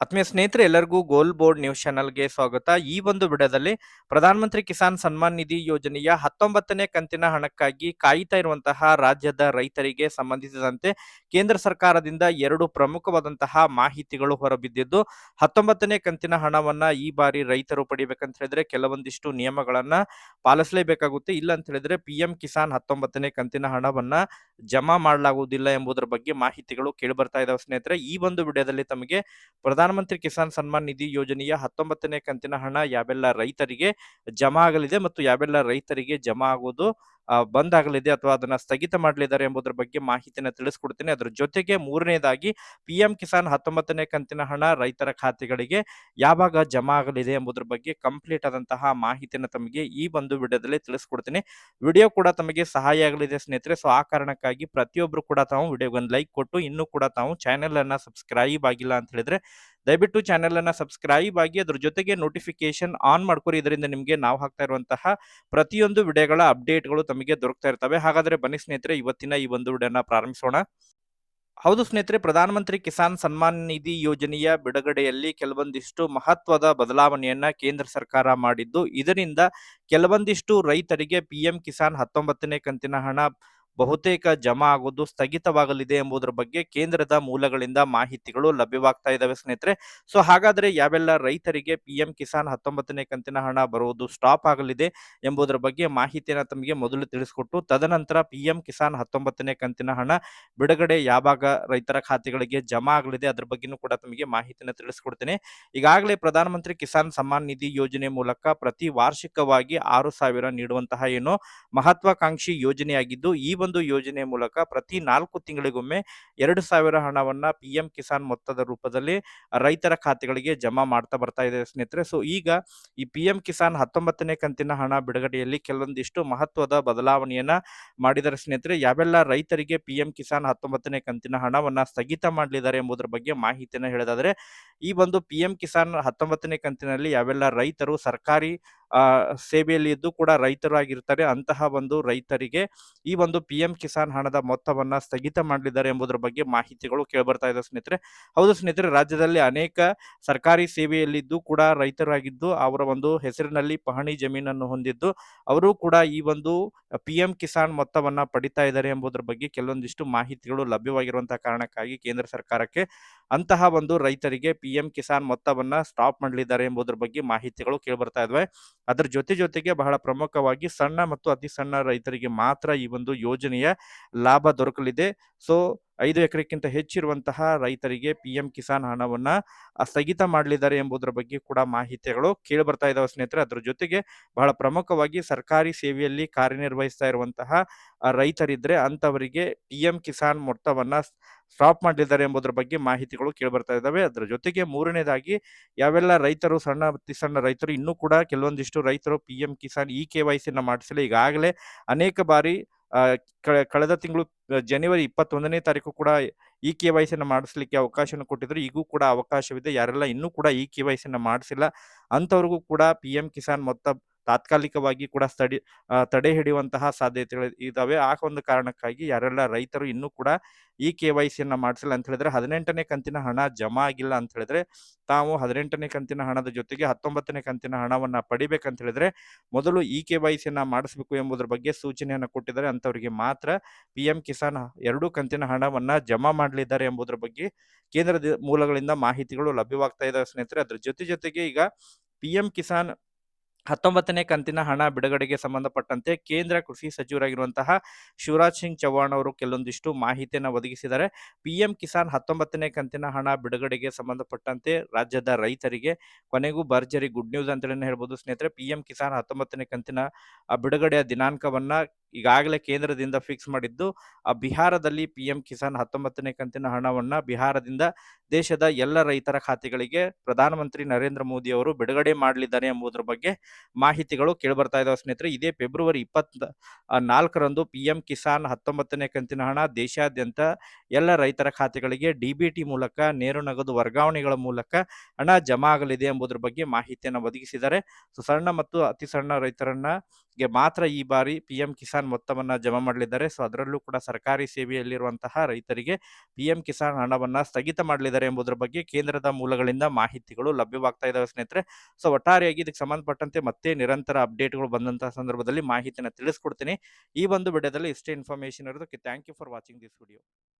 ಆತ್ಮೀಯ ಸ್ನೇಹಿತರೆ, ಎಲ್ಲರಿಗೂ ಗೋಲ್ ಬೋರ್ಡ್ ನ್ಯೂಸ್ ಚಾನಲ್ಗೆ ಸ್ವಾಗತ. ಈ ಒಂದು ವಿಡಿಯೋದಲ್ಲಿ ಪ್ರಧಾನಮಂತ್ರಿ ಕಿಸಾನ್ ಸನ್ಮಾನ್ ನಿಧಿ ಯೋಜನೆಯ ಹತ್ತೊಂಬತ್ತನೇ ಕಂತಿನ ಹಣಕ್ಕಾಗಿ ಕಾಯ್ತಾ ಇರುವಂತಹ ರಾಜ್ಯದ ರೈತರಿಗೆ ಸಂಬಂಧಿಸಿದಂತೆ ಕೇಂದ್ರ ಸರ್ಕಾರದಿಂದ ಎರಡು ಪ್ರಮುಖವಾದಂತಹ ಮಾಹಿತಿಗಳು ಹೊರಬಿದ್ದಿದ್ದು, ಹತ್ತೊಂಬತ್ತನೇ ಕಂತಿನ ಹಣವನ್ನ ಈ ಬಾರಿ ರೈತರು ಪಡಿಬೇಕಂತ ಹೇಳಿದ್ರೆ ಕೆಲವೊಂದಿಷ್ಟು ನಿಯಮಗಳನ್ನ ಪಾಲಿಸಲೇಬೇಕಾಗುತ್ತೆ. ಇಲ್ಲ ಅಂತ ಹೇಳಿದ್ರೆ ಪಿ ಎಂ ಕಿಸಾನ್ ಹತ್ತೊಂಬತ್ತನೇ ಕಂತಿನ ಹಣವನ್ನ ಜಮಾ ಮಾಡಲಾಗುವುದಿಲ್ಲ ಎಂಬುದರ ಬಗ್ಗೆ ಮಾಹಿತಿಗಳು ಕೇಳಿ ಬರ್ತಾ ಇದಾವೆ ಸ್ನೇಹಿತರೆ. ಈ ಒಂದು ವಿಡಿಯೋದಲ್ಲಿ ತಮಗೆ ಪ್ರಧಾನಮಂತ್ರಿ ಕಿಸಾನ್ ಸನ್ಮಾನ್ ನಿಧಿ ಯೋಜನೆಯ ಹತ್ತೊಂಬತ್ತನೇ ಕಂತಿನ ಹಣ ಯಾವೆಲ್ಲ ರೈತರಿಗೆ ಜಮಾ ಆಗಲಿದೆ ಮತ್ತು ಯಾವೆಲ್ಲ ರೈತರಿಗೆ ಜಮಾ ಆಗುವುದು ಬಂದ್ ಆಗಲಿದೆ ಅಥವಾ ಅದನ್ನ ಸ್ಥಗಿತ ಮಾಡಲಿದ್ದಾರೆ ಎಂಬುದರ ಬಗ್ಗೆ ಮಾಹಿತಿನ ತಿಳಿಸ್ಕೊಡ್ತೀನಿ. ಅದರ ಜೊತೆಗೆ ಮೂರನೇದಾಗಿ ಪಿ ಎಂ ಕಿಸಾನ್ ಹತ್ತೊಂಬತ್ತನೇ ಕಂತಿನ ಹಣ ರೈತರ ಖಾತೆಗಳಿಗೆ ಯಾವಾಗ ಜಮಾ ಆಗಲಿದೆ ಎಂಬುದರ ಬಗ್ಗೆ ಕಂಪ್ಲೀಟ್ ಆದಂತಹ ಮಾಹಿತಿನ ತಮಗೆ ಈ ಒಂದು ವಿಡಿಯೋದಲ್ಲಿ ತಿಳಿಸ್ಕೊಡ್ತೀನಿ. ವಿಡಿಯೋ ಕೂಡ ತಮಗೆ ಸಹಾಯ ಆಗಲಿದೆ ಸ್ನೇಹಿತರೆ, ಸೊ ಆ ಕಾರಣಕ್ಕಾಗಿ ಪ್ರತಿಯೊಬ್ರು ಕೂಡ ತಾವು ವಿಡಿಯೋಗೆ ಒಂದು ಲೈಕ್ ಕೊಟ್ಟು, ಇನ್ನೂ ಕೂಡ ತಾವು ಚಾನೆಲ್ ಅನ್ನ ಸಬ್ಸ್ಕ್ರೈಬ್ ಆಗಿಲ್ಲ ಅಂತ ಹೇಳಿದ್ರೆ, ದಯವಿಟ್ಟು ಚಾನೆಲ್ ಅನ್ನ ಸಬ್ಸ್ಕ್ರೈಬ್ ಆಗಿ, ಅದ್ರ ಜೊತೆಗೆ ನೋಟಿಫಿಕೇಶನ್ ಆನ್ ಮಾಡ್ಕೊರಿ. ಇದರಿಂದ ನಿಮಗೆ ನಾವು ಹಾಕ್ತಾ ಇರುವಂತಹ ಪ್ರತಿಯೊಂದು ವಿಡಿಯೋಗಳ ಅಪ್ಡೇಟ್ಗಳು ತಮಗೆ ದೊರಕ್ತಾ ಇರ್ತವೆ. ಹಾಗಾದ್ರೆ ಬನ್ನಿ ಸ್ನೇಹಿತರೆ, ಇವತ್ತಿನ ಈ ಒಂದು ವಿಡಿಯೋನ ಪ್ರಾರಂಭಿಸೋಣ. ಹೌದು ಸ್ನೇಹಿತರೆ, ಪ್ರಧಾನಮಂತ್ರಿ ಕಿಸಾನ್ ಸನ್ಮಾನ್ ನಿಧಿ ಯೋಜನೆಯ ಬಿಡುಗಡೆಯಲ್ಲಿ ಕೆಲವೊಂದಿಷ್ಟು ಮಹತ್ವದ ಬದಲಾವಣೆಯನ್ನ ಕೇಂದ್ರ ಸರ್ಕಾರ ಮಾಡಿದ್ದು. ಇದರಿಂದ ಕೆಲವೊಂದಿಷ್ಟು ರೈತರಿಗೆ ಪಿಎಂ ಕಿಸಾನ್ ಹತ್ತೊಂಬತ್ತನೇ ಕಂತಿನ ಹಣ ಬಹುತೇಕ ಜಮಾ ಆಗೋದು ಸ್ಥಗಿತವಾಗಲಿದೆ ಎಂಬುದರ ಬಗ್ಗೆ ಕೇಂದ್ರದ ಮೂಲಗಳಿಂದ ಮಾಹಿತಿಗಳು ಲಭ್ಯವಾಗ್ತಾ ಇದಾವೆ ಸ್ನೇಹಿತರೆ. ಸೊ, ಹಾಗಾದ್ರೆ ಯಾವೆಲ್ಲ ರೈತರಿಗೆ ಪಿ ಎಂ ಕಿಸಾನ್ ಹತ್ತೊಂಬತ್ತನೇ ಕಂತಿನ ಹಣ ಬರುವುದು ಸ್ಟಾಪ್ ಆಗಲಿದೆ ಎಂಬುದರ ಬಗ್ಗೆ ಮಾಹಿತಿಯನ್ನು ತಮಗೆ ಮೊದಲು ತಿಳಿಸಿಕೊಟ್ಟು, ತದನಂತರ ಪಿ ಎಂ ಕಿಸಾನ್ ಹತ್ತೊಂಬತ್ತನೇ ಕಂತಿನ ಹಣ ಬಿಡುಗಡೆ ಯಾವಾಗ ರೈತರ ಖಾತೆಗಳಿಗೆ ಜಮಾ ಆಗಲಿದೆ ಅದ್ರ ಬಗ್ಗೆನೂ ಕೂಡ ತಮಗೆ ಮಾಹಿತಿಯನ್ನು ತಿಳಿಸಿಕೊಡ್ತೇನೆ. ಈಗಾಗಲೇ ಪ್ರಧಾನಮಂತ್ರಿ ಕಿಸಾನ್ ಸಮ್ಮಾನ್ ನಿಧಿ ಯೋಜನೆ ಮೂಲಕ ಪ್ರತಿ ವಾರ್ಷಿಕವಾಗಿ ಆರು ಸಾವಿರ ನೀಡುವಂತಹ ಏನು ಮಹತ್ವಾಕಾಂಕ್ಷಿ ಯೋಜನೆಯಾಗಿದ್ದು, ಈ ಒಂದು ಯೋಜನೆ ಮೂಲಕ ಪ್ರತಿ ನಾಲ್ಕು ತಿಂಗಳಿಗೊಮ್ಮೆ ಎರಡು ಸಾವಿರ ಹಣವನ್ನ ಪಿ ಎಂ ಕಿಸಾನ್ ಮೊತ್ತದ ರೂಪದಲ್ಲಿ ರೈತರ ಖಾತೆಗಳಿಗೆ ಜಮಾ ಮಾಡ್ತಾ ಬರ್ತಾ ಇದೆ ಸ್ನೇಹಿತರೆ. ಸೊ ಈಗ ಈ ಪಿ ಎಂ ಕಿಸಾನ್ ಹತ್ತೊಂಬತ್ತನೇ ಕಂತಿನ ಹಣ ಬಿಡುಗಡೆಯಲ್ಲಿ ಕೆಲವೊಂದಿಷ್ಟು ಮಹತ್ವದ ಬದಲಾವಣೆಯನ್ನ ಮಾಡಿದರೆ ಸ್ನೇಹಿತರೆ. ಯಾವೆಲ್ಲ ರೈತರಿಗೆ ಪಿ ಎಂ ಕಿಸಾನ್ ಹತ್ತೊಂಬತ್ತನೇ ಕಂತಿನ ಹಣವನ್ನ ಸ್ಥಗಿತ ಮಾಡಲಿದ್ದಾರೆ ಎಂಬುದರ ಬಗ್ಗೆ ಮಾಹಿತಿಯನ್ನು ಹೇಳೋದಾದ್ರೆ, ಈ ಒಂದು ಪಿ ಎಂ ಕಿಸಾನ್ ಹತ್ತೊಂಬತ್ತನೇ ಕಂತಿನಲ್ಲಿ ಯಾವೆಲ್ಲ ರೈತರು ಸರ್ಕಾರಿ ಸೇವೆಯಲ್ಲಿ ಇದ್ದು ಕೂಡ ರೈತರಾಗಿರ್ತಾರೆ. ಅಂತಹ ಒಂದು ರೈತರಿಗೆ ಈ ಒಂದು ಪಿ ಕಿಸಾನ್ ಹಣದ ಮೊತ್ತವನ್ನ ಸ್ಥಗಿತ ಮಾಡಲಿದ್ದಾರೆ ಎಂಬುದರ ಬಗ್ಗೆ ಮಾಹಿತಿಗಳು ಕೇಳ್ಬರ್ತಾ ಇದೆ ಸ್ನೇಹಿತರೆ. ಹೌದು ಸ್ನೇಹಿತರೆ, ರಾಜ್ಯದಲ್ಲಿ ಅನೇಕ ಸರ್ಕಾರಿ ಸೇವೆಯಲ್ಲಿದ್ದು ಕೂಡ ರೈತರಾಗಿದ್ದು, ಅವರ ಒಂದು ಹೆಸರಿನಲ್ಲಿ ಪಹಣಿ ಜಮೀನನ್ನು ಹೊಂದಿದ್ದು, ಅವರು ಕೂಡ ಈ ಒಂದು ಪಿ ಕಿಸಾನ್ ಮೊತ್ತವನ್ನ ಪಡಿತಾ ಇದ್ದಾರೆ ಎಂಬುದರ ಬಗ್ಗೆ ಕೆಲವೊಂದಿಷ್ಟು ಮಾಹಿತಿಗಳು ಲಭ್ಯವಾಗಿರುವಂತಹ ಕಾರಣಕ್ಕಾಗಿ ಕೇಂದ್ರ ಸರ್ಕಾರಕ್ಕೆ ಅಂತಹ ಒಂದು ರೈತರಿಗೆ ಪಿ ಕಿಸಾನ್ ಮೊತ್ತವನ್ನ ಸ್ಟಾಪ್ ಮಾಡಲಿದ್ದಾರೆ ಎಂಬುದರ ಬಗ್ಗೆ ಮಾಹಿತಿಗಳು ಕೇಳ್ಬರ್ತಾ ಇದ್ವೆ. ಅದರ ಜೊತೆ ಜೊತೆಗೆ ಬಹಳ ಪ್ರಮುಖವಾಗಿ ಸಣ್ಣ ಮತ್ತು ಅತಿ ಸಣ್ಣ ರೈತರಿಗೆ ಮಾತ್ರ ಈ ಒಂದು ಯೋಜನೆಯ ಲಾಭ ದೊರಕಲಿದೆ. ಸೊ ಐದು ಎಕರೆಕ್ಕಿಂತ ಹೆಚ್ಚಿರುವಂತಹ ರೈತರಿಗೆ ಪಿ ಎಂ ಕಿಸಾನ್ ಹಣವನ್ನ ಸ್ಥಗಿತ ಮಾಡಲಿದ್ದಾರೆ ಎಂಬುದರ ಬಗ್ಗೆ ಕೂಡ ಮಾಹಿತಿಗಳು ಕೇಳಿ ಬರ್ತಾ ಇದ್ದಾವೆ ಸ್ನೇಹಿತರೆ. ಅದ್ರ ಜೊತೆಗೆ ಬಹಳ ಪ್ರಮುಖವಾಗಿ ಸರ್ಕಾರಿ ಸೇವೆಯಲ್ಲಿ ಕಾರ್ಯನಿರ್ವಹಿಸ್ತಾ ಇರುವಂತಹ ರೈತರಿದ್ರೆ ಅಂತವರಿಗೆ ಪಿ ಎಂ ಕಿಸಾನ್ ಮೊತ್ತವನ್ನ ಸ್ಟಾಪ್ ಮಾಡಲಿದ್ದಾರೆ ಎಂಬುದರ ಬಗ್ಗೆ ಮಾಹಿತಿಗಳು ಕೇಳಿ ಬರ್ತಾ ಇದ್ದಾವೆ ಅದರ ಜೊತೆಗೆ ಮೂರನೇದಾಗಿ, ಯಾವೆಲ್ಲ ರೈತರು ಸಣ್ಣ, ಅತಿ ಸಣ್ಣ ರೈತರು ಇನ್ನೂ ಕೂಡ ಕೆಲವೊಂದಿಷ್ಟು ರೈತರು P Kisan E K Y ಸಿನ ಮಾಡಿಸಿಲ್ಲ ಈಗಾಗಲೇ ಅನೇಕ ಬಾರಿ ಕಳೆದ ತಿಂಗಳು ಜನವರಿ ಇಪ್ಪತ್ತೊಂದನೇ ತಾರೀಕು ಕೂಡ ಇ ಕೆ ವೈ ಸಿನ ಮಾಡಿಸ್ಲಿಕ್ಕೆ ಅವಕಾಶವನ್ನು ಕೊಟ್ಟಿದ್ರು. ಈಗೂ ಕೂಡ ಅವಕಾಶವಿದೆ. ಯಾರೆಲ್ಲ ಇನ್ನೂ ಕೂಡ ಇ ಕೆ ವೈ ಸಿನ ಮಾಡಿಸಿಲ್ಲ, ಅಂಥವ್ರಿಗೂ ಕೂಡ ಪಿ ಕಿಸಾನ್ ಮೊತ್ತ ತಾತ್ಕಾಲಿಕವಾಗಿ ಕೂಡ ತಡೆ ತಡೆ ಹಿಡಿಯುವಂತಹ ಸಾಧ್ಯತೆಗಳು ಇದಾವೆ. ಆ ಒಂದು ಕಾರಣಕ್ಕಾಗಿ ಯಾರೆಲ್ಲ ರೈತರು ಇನ್ನೂ ಕೂಡ ಈ ಕೆ ವೈ ಸಿಯನ್ನು ಮಾಡಿಸಿಲ್ಲ ಅಂತ ಹೇಳಿದ್ರೆ ಹದಿನೆಂಟನೇ ಕಂತಿನ ಹಣ ಜಮಾ ಆಗಿಲ್ಲ ಅಂತ ಹೇಳಿದ್ರೆ ತಾವು ಹದಿನೆಂಟನೇ ಕಂತಿನ ಹಣದ ಜೊತೆಗೆ ಹತ್ತೊಂಬತ್ತನೇ ಕಂತಿನ ಹಣವನ್ನು ಪಡಿಬೇಕಂತ ಹೇಳಿದ್ರೆ ಮೊದಲು ಇ ಕೆ ವೈ ಸಿಯನ್ನು ಮಾಡಿಸಬೇಕು ಎಂಬುದರ ಬಗ್ಗೆ ಸೂಚನೆಯನ್ನು ಕೊಟ್ಟಿದ್ದಾರೆ. ಅಂತವರಿಗೆ ಮಾತ್ರ ಪಿ ಎಂ ಕಿಸಾನ್ ಎರಡೂ ಕಂತಿನ ಹಣವನ್ನು ಜಮಾ ಮಾಡಲಿದ್ದಾರೆ ಎಂಬುದರ ಬಗ್ಗೆ ಕೇಂದ್ರದ ಮೂಲಗಳಿಂದ ಮಾಹಿತಿಗಳು ಲಭ್ಯವಾಗ್ತಾ ಇದ್ದಾವೆ ಸ್ನೇಹಿತರೆ. ಅದ್ರ ಜೊತೆ ಜೊತೆಗೆ ಈಗ ಪಿ ಎಂ ಕಿಸಾನ್ ಹತ್ತೊಂಬತ್ತನೇ ಕಂತಿನ ಹಣ ಬಿಡುಗಡೆಗೆ ಸಂಬಂಧಪಟ್ಟಂತೆ ಕೇಂದ್ರ ಕೃಷಿ ಸಚಿವರಾಗಿರುವಂತಹ ಶಿವರಾಜ್ ಸಿಂಗ್ ಚೌಹಾಣ್ ಅವರು ಕೆಲವೊಂದಿಷ್ಟು ಮಾಹಿತಿಯನ್ನು ಒದಗಿಸಿದ್ದಾರೆ. ಪಿಎಂ ಕಿಸಾನ್ ಹತ್ತೊಂಬತ್ತನೇ ಕಂತಿನ ಹಣ ಬಿಡುಗಡೆಗೆ ಸಂಬಂಧಪಟ್ಟಂತೆ ರಾಜ್ಯದ ರೈತರಿಗೆ ಕೊನೆಗೂ ಭರ್ಜರಿ ಗುಡ್ ನ್ಯೂಸ್ ಅಂತೇಳಿ ಹೇಳ್ಬೋದು. ಸ್ನೇಹಿತರೆ, ಪಿಎಂ ಕಿಸಾನ್ ಹತ್ತೊಂಬತ್ತನೇ ಕಂತಿನ ಬಿಡುಗಡೆಯ ದಿನಾಂಕವನ್ನ ಈಗಾಗಲೇ ಕೇಂದ್ರದಿಂದ ಫಿಕ್ಸ್ ಮಾಡಿದ್ದು ಆ ಬಿಹಾರದಲ್ಲಿ ಪಿ ಎಂ ಕಿಸಾನ್ ಹತ್ತೊಂಬತ್ತನೇ ಕಂತಿನ ಹಣವನ್ನ ಬಿಹಾರದಿಂದ ದೇಶದ ಎಲ್ಲ ರೈತರ ಖಾತೆಗಳಿಗೆ ಪ್ರಧಾನಮಂತ್ರಿ ನರೇಂದ್ರ ಮೋದಿ ಅವರು ಬಿಡುಗಡೆ ಮಾಡಲಿದ್ದಾರೆ ಎಂಬುದರ ಬಗ್ಗೆ ಮಾಹಿತಿಗಳು ಕೇಳಿಬರ್ತಾ ಇದಾವೆ ಸ್ನೇಹಿತರೆ. ಇದೇ ಫೆಬ್ರವರಿ ಇಪ್ಪತ್ತ ಆ, ನಾಲ್ಕರಂದು ಪಿ ಎಂ ಕಿಸಾನ್ ಹತ್ತೊಂಬತ್ತನೇ ಕಂತಿನ ಹಣ ದೇಶಾದ್ಯಂತ ಎಲ್ಲ ರೈತರ ಖಾತೆಗಳಿಗೆ ಡಿಬಿಟಿ ಮೂಲಕ ನೇರ ನಗದು ವರ್ಗಾವಣೆಗಳ ಮೂಲಕ ಹಣ ಜಮಾ ಆಗಲಿದೆ ಎಂಬುದರ ಬಗ್ಗೆ ಮಾಹಿತಿಯನ್ನು ಒದಗಿಸಿದ್ದಾರೆ. ಸಣ್ಣ ಮತ್ತು ಅತಿ ಸಣ್ಣ ರೈತರನ್ನ ಮಾತ್ರ ಈ ಬಾರಿ ಪಿ ಎಂ ಕಿಸಾನ್ ಕಿಸಾನ್ ಮೊತ್ತವನ್ನ ಜಮಾ ಮಾಡಲಿದ್ದಾರೆ. ಸೊ, ಅದರಲ್ಲೂ ಕೂಡ ಸರ್ಕಾರಿ ಸೇವೆಯಲ್ಲಿರುವಂತಹ ರೈತರಿಗೆ ಪಿಎಂ ಕಿಸಾನ್ ಹಣವನ್ನ ಸ್ಥಗಿತ ಮಾಡಲಿದ್ದಾರೆ ಎಂಬುದರ ಬಗ್ಗೆ ಕೇಂದ್ರದ ಮೂಲಗಳಿಂದ ಮಾಹಿತಿಗಳು ಲಭ್ಯವಾಗ್ತಾ ಇದಾವೆ ಸ್ನೇಹಿತರೆ. ಸೊ, ಒಟ್ಟಾರೆಯಾಗಿ ಇದಕ್ಕೆ ಸಂಬಂಧಪಟ್ಟಂತೆ ಮತ್ತೆ ನಿರಂತರ ಅಪ್ಡೇಟ್ಗಳು ಬಂದಂತಹ ಸಂದರ್ಭದಲ್ಲಿ ಮಾಹಿತಿಯನ್ನು ತಿಳಿಸ್ಕೊಡ್ತೀನಿ. ಈ ಒಂದು ವಿಡಿಯೋದಲ್ಲಿ ಇಷ್ಟೇ ಇನ್ಫಾರ್ಮೇಶನ್ ಇರೋದಕ್ಕೆ thank you for watching this video